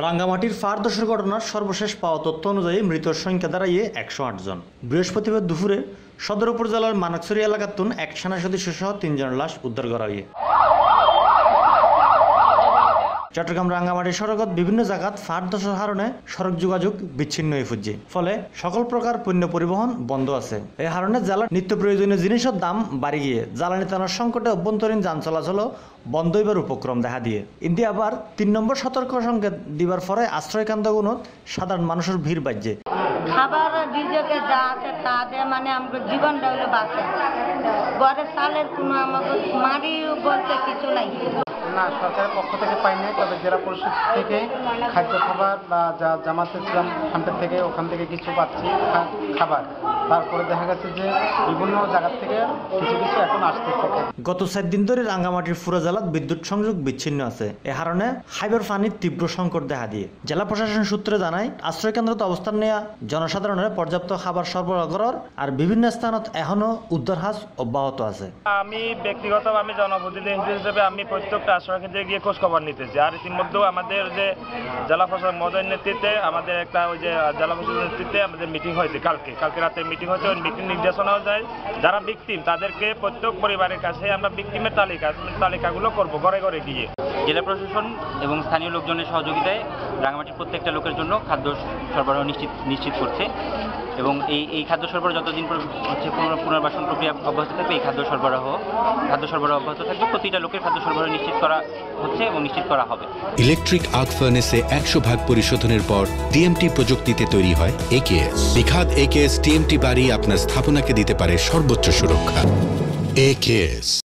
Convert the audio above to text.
রাঙ্গামাটির fur দশের ঘটনার সর্বশেষ পাওয়া তথ্য অনুযায়ী মৃতের সংখ্যা দাঁড়াইয়ে একশো জন। বৃহস্পতিবার দুপুরে সদর উপজেলার মানকছড়ি এলাকাতুন এক সেনা সদস্য সহ তিনজনের লাশ উদ্ধার করা হয়ে। চট্টগ্রাম রাঙ্গামাটি সড়কত বিভিন্ন জায়গাত ফার দোষের কারণে সড়ক যোগাযোগ বিচ্ছিন্ন হয়ে ফুটছে। ফলে সকল প্রকার পণ্য পরিবহন বন্ধ আছে। এই কারণে জেলার নিত্য প্রয়োজনীয় জিনিসের দাম বাড়ি গিয়ে জ্বালানি টানার সংকটে অভ্যন্তরীণ যান চলাচলও বন্ধ হইবার উপক্রম দেখা দিয়ে। ইন্দি আবার তিন নম্বর সতর্ক সংকেত দিবার পরে আশ্রয়কান্দাগুণত সাধারণ মানুষের ভিড় বাজছে খাবার নিজেকে যা আছে তা দিয়ে মানে আমাকে জীবনটা হলো বাঁচে। ঘরে চালের কোনো আমাকে মারি বলতে কিছু নাই। না সরকারের পক্ষ থেকে পাই নাই তবে জেলা পরিষদ থেকে খাদ্য খাবার বা যা জামাতে ইসলাম ফান্ডের থেকে ওখান থেকে কিছু পাচ্ছি খাবার। তারপরে দেখা গেছে যে বিভিন্ন জায়গা থেকে কিছু কিছু এখন আসতেছে গত চার দিন ধরে রাঙ্গামাটির ফুরা জেলাত বিদ্যুৎ সংযোগ বিচ্ছিন্ন আছে। এ কারণে হাইবার পানির তীব্র সংকট দেখা দিয়ে। জেলা প্রশাসন সূত্রে জানায় আশ্রয়কেন্দ্রত অবস্থান নেওয়া জনসাধারণের পর্যাপ্ত খাবার সরবরাহ করার আর বিভিন্ন স্থানত এখনও উদ্ধার হাস অব্যাহত আছে। আমি ব্যক্তিগত ব্যক্তিগতভাবে জনপ্রতিনিধি হিসেবে আমি প্রত্যেকটা আশ্রয়কেন্দ্রে গিয়ে খোঁজ খবর নিতেছি। আর ইতিমধ্যেও আমাদের যে জেলা প্রশাসক মহোদয়ের নেতৃত্বে আমাদের একটা ওই যে জেলা প্রশাসনের নেতৃত্বে আমাদের মিটিং হয়েছে কালকে। কালকে রাতে মিটিং হয়েছে, ওই মিটিং নির্দেশনাও যায় যারা ভিকটিম তাদেরকে প্রত্যেক পরিবারের কাছে আমরা ভিকটিমের তালিকা তালিকাগুলো করব ঘরে ঘরে গিয়ে। জেলা প্রশাসন এবং স্থানীয় লোকজনের সহযোগিতায় রাঙামাটির প্রত্যেকটা লোকের জন্য খাদ্য সরবরাহ নিশ্চিত নিশ্চিত করছে। এবং এই এই খাদ্য সরবরাহ যতদিন হচ্ছে পুনর- পুনর্বাসন প্রক্রিয়া অব্যাহত থাকবে, এই খাদ্য সরবরাহ খাদ্য সরবরাহ অব্যাহত থাকবে, প্রতিটা লোকের খাদ্য সরবরাহ নিশ্চিত করা হচ্ছে এবং নিশ্চিত করা হবে। ইলেকট্রিক আর্ক ফার্নেসে একশো ভাগ পরিশোধনের পর টিএমটি প্রযুক্তিতে তৈরি হয় একেএস নিখাদ একেএস টিএমটি বাড়ি আপনার স্থাপনাকে দিতে পারে সর্বোচ্চ সুরক্ষা। একেএস